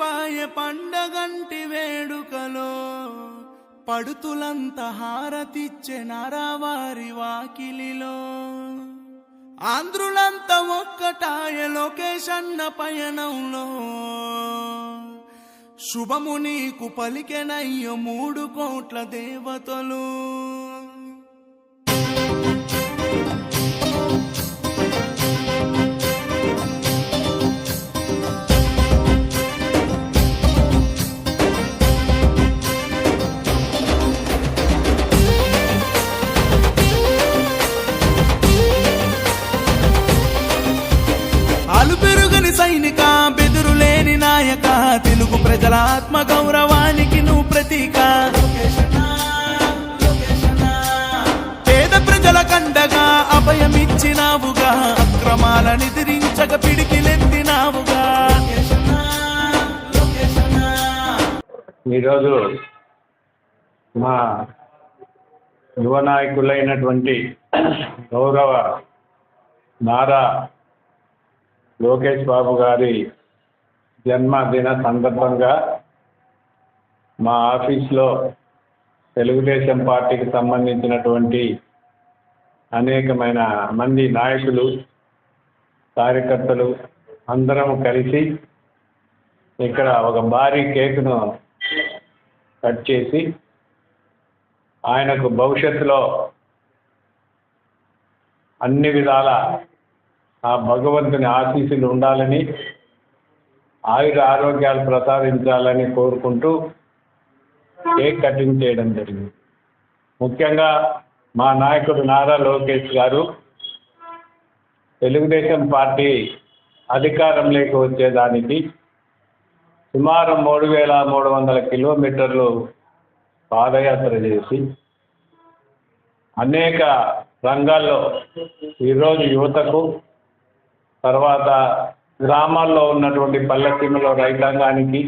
పాయ పండగంటి వేడుకలో పడుతులంత హారతిచ్చే నరవారి వాకిలిలో. ఆంధ్రులంత ఒక్కటాయ లోకేశన్న పయనంలో. శుభము నీకు పలికెనయ్య మూడు కోట్ల దేవతలు. బెదురులేని తెలుగు ప్రజల ఆత్మ గౌరవానికి నువ్వు ప్రతీక. పేద ప్రజల కండగా అభయమిచ్చినావుగా. అక్రమాలని ఎదిరించక పిడికిలెత్తినావుగా. ఈరోజు మా యువ నాయకులైనటువంటి గౌరవ నారా లోకేష్ బాబు గారి జన్మదిన సందర్భంగా మా ఆఫీస్లో తెలుగుదేశం పార్టీకి సంబంధించినటువంటి అనేకమైన మంది నాయకులు కార్యకర్తలు అందరం కలిసి ఇక్కడ ఒక భారీ కేకును కట్ చేసి ఆయనకు భవిష్యత్తులో అన్ని విధాల ఆ భగవంతుని ఆశీస్సులు ఉండాలని ఆయుర ఆరోగ్యాలు ప్రసాదించాలని కోరుకుంటూ కేక్ కటింగ్ చేయడం జరిగింది. ముఖ్యంగా మా నాయకుడు నారా లోకేష్ గారు తెలుగుదేశం పార్టీ అధికారంలోకి వచ్చేదానికి సుమారు మూడు వేల మూడు వందల కిలోమీటర్లు పాదయాత్ర చేసి అనేక రంగాల్లో ఈరోజు యువతకు తర్వాత గ్రామాల్లో ఉన్నటువంటి పల్లెసీమలో రైతాంగానికి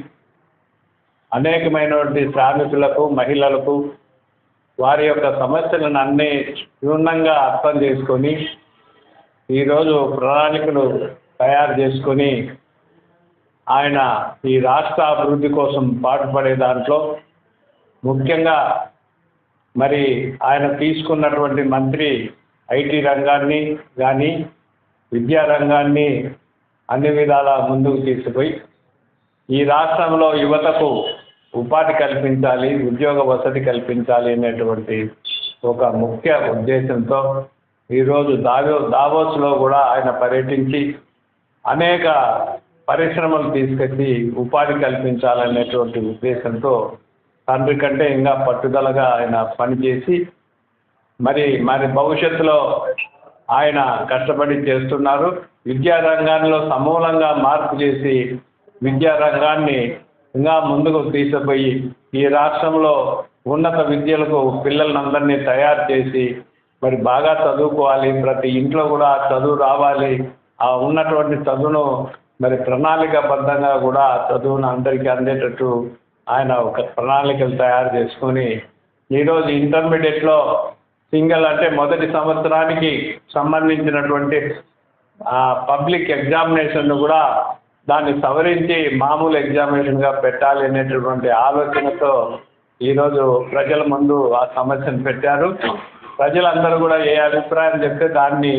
అనేకమైనటువంటి శ్రామికులకు మహిళలకు వారి యొక్క సమస్యలను అన్నీ క్షుణ్ణంగా అర్థం చేసుకొని ఈరోజు ప్రణాళికలు తయారు చేసుకొని ఆయన ఈ రాష్ట్ర అభివృద్ధి కోసం పాటుపడే దాంట్లో ముఖ్యంగా మరి ఆయన తీసుకున్నటువంటి మంత్రి ఐటీ రంగాన్ని కానీ విద్యారంగాన్ని అన్ని విధాలా ముందుకు తీసుకుపోయి ఈ రాష్ట్రంలో యువతకు ఉపాధి కల్పించాలి ఉద్యోగ వసతి కల్పించాలి అనేటువంటి ఒక ముఖ్య ఉద్దేశంతో ఈరోజు దావో దావోస్లో కూడా ఆయన పర్యటించి అనేక పరిశ్రమలు తీసుకొచ్చి ఉపాధి కల్పించాలనేటువంటి ఉద్దేశంతో తండ్రి కంటే ఇంకా పట్టుదలగా ఆయన పనిచేసి మరి మరి భవిష్యత్తులో ఆయన కష్టపడి చేస్తున్నారు. విద్యా సమూలంగా మార్పు చేసి విద్యా రంగాన్ని ఇంకా ముందుకు తీసుకుపోయి ఈ రాష్ట్రంలో ఉన్నత విద్యలకు పిల్లలందరినీ తయారు చేసి మరి బాగా చదువుకోవాలి. ప్రతి ఇంట్లో కూడా చదువు రావాలి. ఆ ఉన్నటువంటి చదువును మరి ప్రణాళికాబద్ధంగా కూడా చదువును అందరికీ అందేటట్టు ఆయన ఒక ప్రణాళికలు తయారు చేసుకొని ఈరోజు ఇంటర్మీడియట్లో సింగిల్ అంటే మొదటి సంవత్సరానికి సంబంధించినటువంటి పబ్లిక్ ఎగ్జామినేషన్ను కూడా దాన్ని సవరించి మామూలు ఎగ్జామినేషన్గా పెట్టాలి అనేటటువంటి ఆలోచనతో ఈరోజు ప్రజల ముందు ఆ సమస్యను పెట్టారు. ప్రజలందరూ కూడా ఏ అభిప్రాయం చెప్తే దాన్ని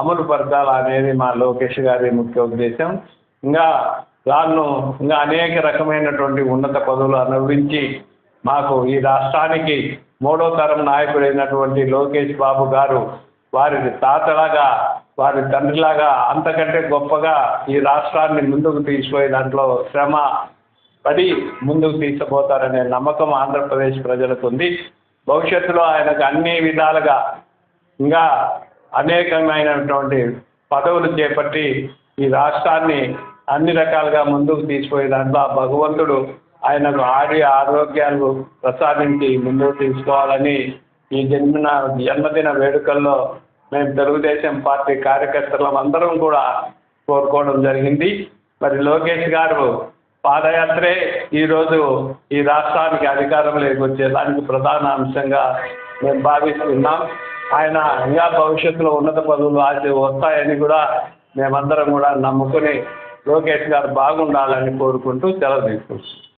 అమలు పరచాలా అనేది మా లోకేష్ గారి ముఖ్య ఉద్దేశం. ఇంకా దాన్ను ఇంకా అనేక రకమైనటువంటి ఉన్నత పదవులు అనుభవించి మాకు ఈ రాష్ట్రానికి మూడో తరం నాయకుడైనటువంటి లోకేష్ బాబు గారు వారి తాతలాగా వారి తండ్రిలాగా అంతకంటే గొప్పగా ఈ రాష్ట్రాన్ని ముందుకు తీసుకుపోయే దాంట్లో శ్రమ పడి ముందుకు తీసుకుపోతారనే నమ్మకం ఆంధ్రప్రదేశ్ ప్రజలకు ఉంది. భవిష్యత్తులో ఆయనకు అన్ని విధాలుగా ఇంకా అనేకమైనటువంటి పదవులు చేపట్టి ఈ రాష్ట్రాన్ని అన్ని రకాలుగా ముందుకు తీసుకుపోయే దాంట్లో భగవంతుడు ఆయనకు ఆడి ఆరోగ్యాలు ప్రసాదించి ముందుకు తీసుకోవాలని ఈ జన్మదిన జన్మదిన వేడుకల్లో మేము తెలుగుదేశం పార్టీ కార్యకర్తలం అందరం కూడా కోరుకోవడం జరిగింది. మరి లోకేష్ గారు పాదయాత్రే ఈరోజు ఈ రాష్ట్రానికి అధికారంలోకి వచ్చేదానికి ప్రధాన అంశంగా మేము భావిస్తున్నాం. ఆయన ఇంకా భవిష్యత్తులో ఉన్నత పదవులు ఆశ వస్తాయని కూడా మేమందరం కూడా నమ్ముకుని లోకేష్ గారు బాగుండాలని కోరుకుంటూ సెలవు తీసుకుంటున్నాం.